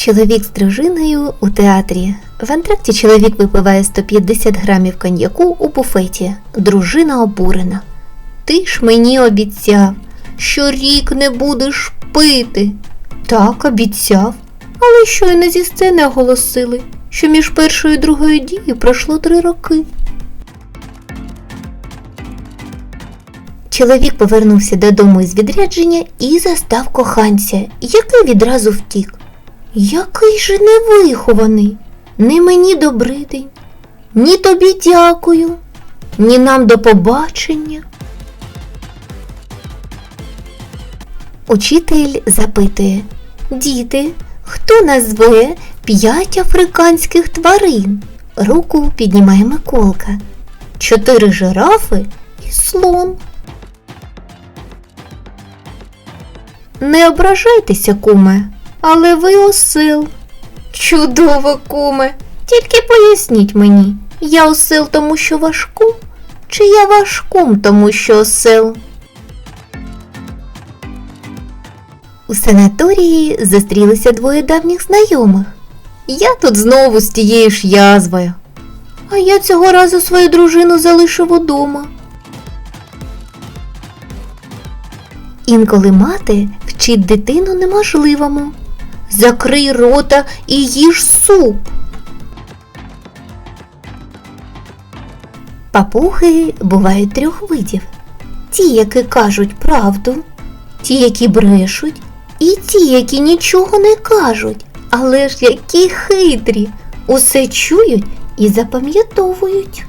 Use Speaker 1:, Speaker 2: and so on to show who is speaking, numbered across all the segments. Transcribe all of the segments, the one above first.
Speaker 1: Чоловік з дружиною у театрі. В антракті чоловік випиває 150 грамів коньяку у буфеті. Дружина обурена. Ти ж мені обіцяв, що рік не будеш пити. Так, обіцяв. Але щойно зі сцени оголосили, що між першою і другою дією пройшло три роки. Чоловік повернувся додому із відрядження і застав коханця, який відразу втік. Який же невихований, ні мені добрий день, ні тобі дякую, ні нам до побачення. Учитель запитує, діти, хто назве п'ять африканських тварин? Руку піднімає Миколка. Чотири жирафи і слон. Не ображайтеся, куме, але ви осел. Чудово, куме. Тільки поясніть мені, я осел тому, що важку, чи я важком тому, що осел? У санаторії зустрілися двоє давніх знайомих. Я тут знову з тією ж язвою. А я цього разу свою дружину залишив удома. Інколи мати вчить дитину неможливому. Закрий рота і їж суп. Папуги бувають трьох видів: ті, які кажуть правду, ті, які брешуть, і ті, які нічого не кажуть, але ж які хитрі, усе чують і запам'ятовують.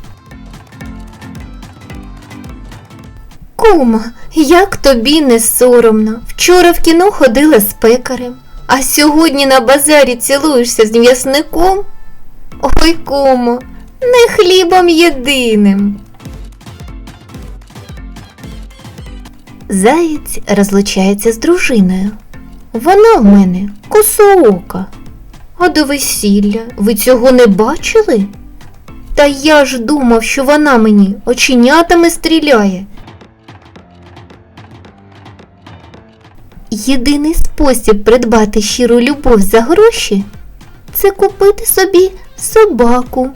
Speaker 1: Кума, як тобі не соромно. Вчора в кіно ходила з пекарем, а сьогодні на базарі цілуєшся з м'ясником? Ой, кумо, не хлібом єдиним. Заєць розлучається з дружиною. Вона в мене косоока. А до весілля ви цього не бачили? Та я ж думав, що вона мені оченятами стріляє. Єдиний спосіб придбати щиру любов за гроші це купити собі собаку.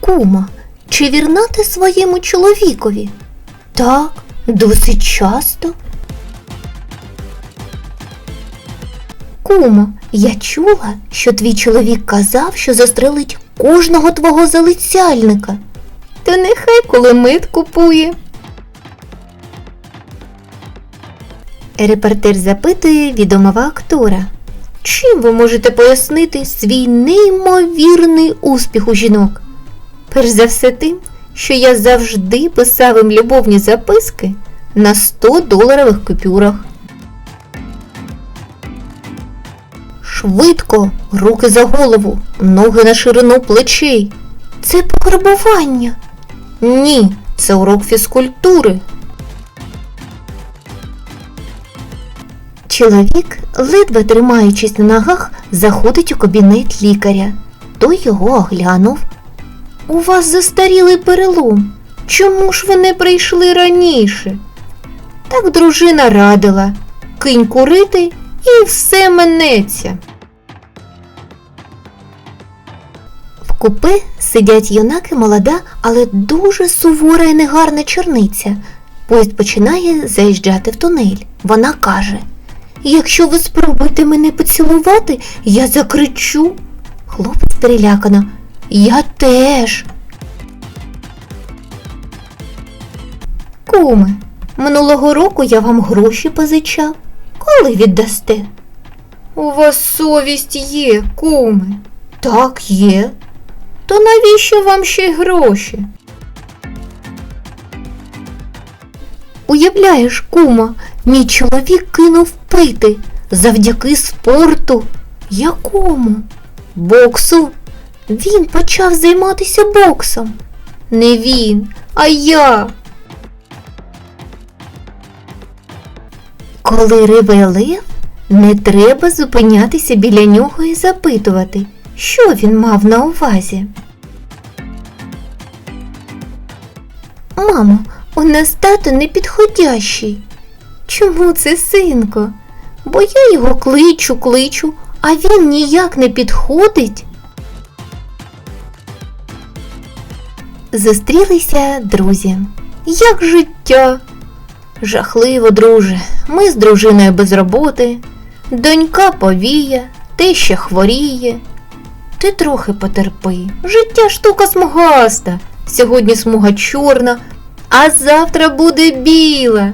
Speaker 1: Кума, чи вірна ти своєму чоловікові? Так, досить часто. Кумо, я чула, що твій чоловік казав, що застрелить кожного твого залицяльника. Та нехай кулемет купує. Репортер запитує відомого актора. Чим ви можете пояснити свій неймовірний успіх у жінок? Перш за все тим, що я завжди писав їм любовні записки на 100 доларових купюрах. Швидко, руки за голову, ноги на ширину плечей. Це пограбування. Ні, це урок фізкультури. Чоловік, ледве тримаючись на ногах, заходить у кабінет лікаря. Той його оглянув. У вас застарілий перелом. Чому ж ви не прийшли раніше? Так дружина радила кинь курити і все минеться. В купе сидять юнак і молода, але дуже сувора і негарна чорниця. Поїзд починає заїжджати в тунель. Вона каже Якщо ви спробуєте мене поцілувати, я закричу. Хлопець перелякано. Я теж. Куме, минулого року я вам гроші позичав. Коли віддасте? У вас совість є, куме. Так, є. То навіщо вам ще й гроші? Уявляєш, кума, мій чоловік кинув пити завдяки спорту. Якому? Боксу. Він почав займатися боксом. Не він, а я. Коли реве лев, не треба зупинятися біля нього і запитувати, що він мав на увазі. Мамо, у нас тато непідходящий. Чому це, синко? Бо я його кличу, кличу, а він ніяк не підходить. Зустрілися друзі. Як життя? Жахливо, друже. Ми з дружиною без роботи. Донька повіє, теща хворіє. Ти трохи потерпи. Життя штука смугаста. Сьогодні смуга чорна, а завтра буде біла.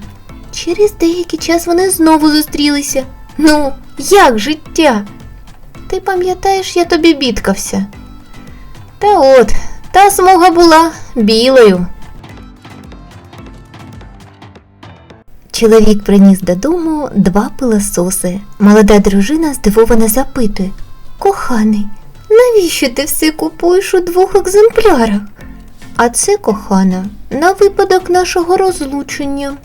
Speaker 1: Через деякий час вони знову зустрілися. Ну, як життя? Ти пам'ятаєш, я тобі бідкався. Та от, та смуга була білою. Чоловік приніс додому два пилососи. Молода дружина здивовано запитує: Коханий, навіщо ти все купуєш у двох екземплярах? А це, кохана, на випадок нашого розлучення.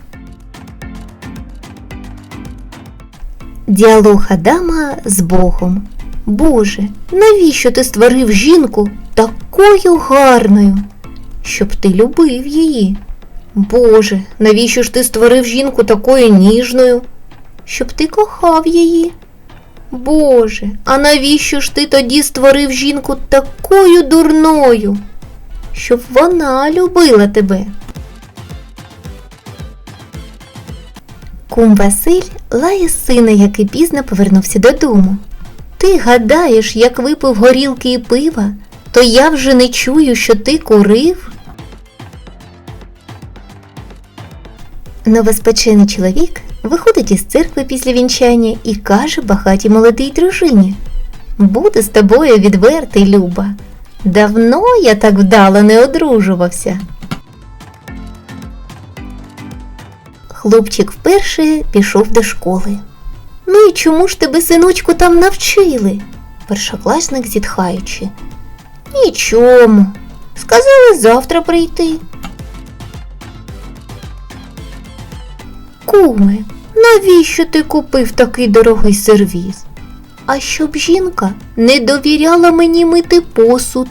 Speaker 1: Діалог Адама з Богом. Боже, навіщо ти створив жінку такою гарною, щоб ти любив її? Боже, навіщо ж ти створив жінку такою ніжною, щоб ти кохав її? Боже, а навіщо ж ти тоді створив жінку такою дурною, щоб вона любила тебе? Кум Василь лає сина, який пізно повернувся додому. Ти гадаєш, як випив горілки і пива, то я вже не чую, що ти курив. Новоспечений чоловік виходить із церкви після вінчання і каже багатій молодій дружині: Буду з тобою відвертий, Люба. Давно я так вдало не одружувався. Хлопчик вперше пішов до школи. Ну і чому ж тебе, синочку, там навчили? Першокласник зітхаючи. Нічому. Сказали завтра прийти. Куме, навіщо ти купив такий дорогий сервіз? А щоб жінка не довіряла мені мити посуд.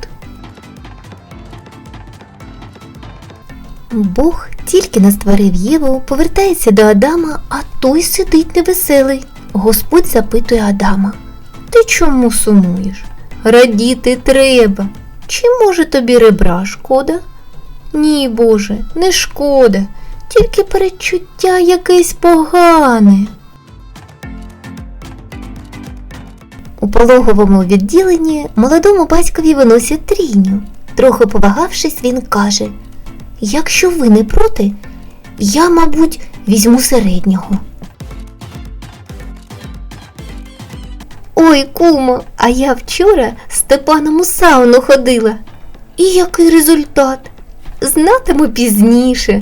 Speaker 1: Бог тільки настворив Єву, повертається до Адама, а той сидить невеселий. Господь запитує Адама: Ти чому сумуєш? Радіти треба. Чи може тобі ребра шкода? Ні, Боже, не шкода, тільки перечуття якесь погане. У пологовому відділенні молодому батькові виносять трійню. Трохи повагавшись, він каже: Якщо ви не проти, я, мабуть, візьму середнього. Ой, кумо, а я вчора Степаном у сауну ходила. І який результат? Знатиму пізніше.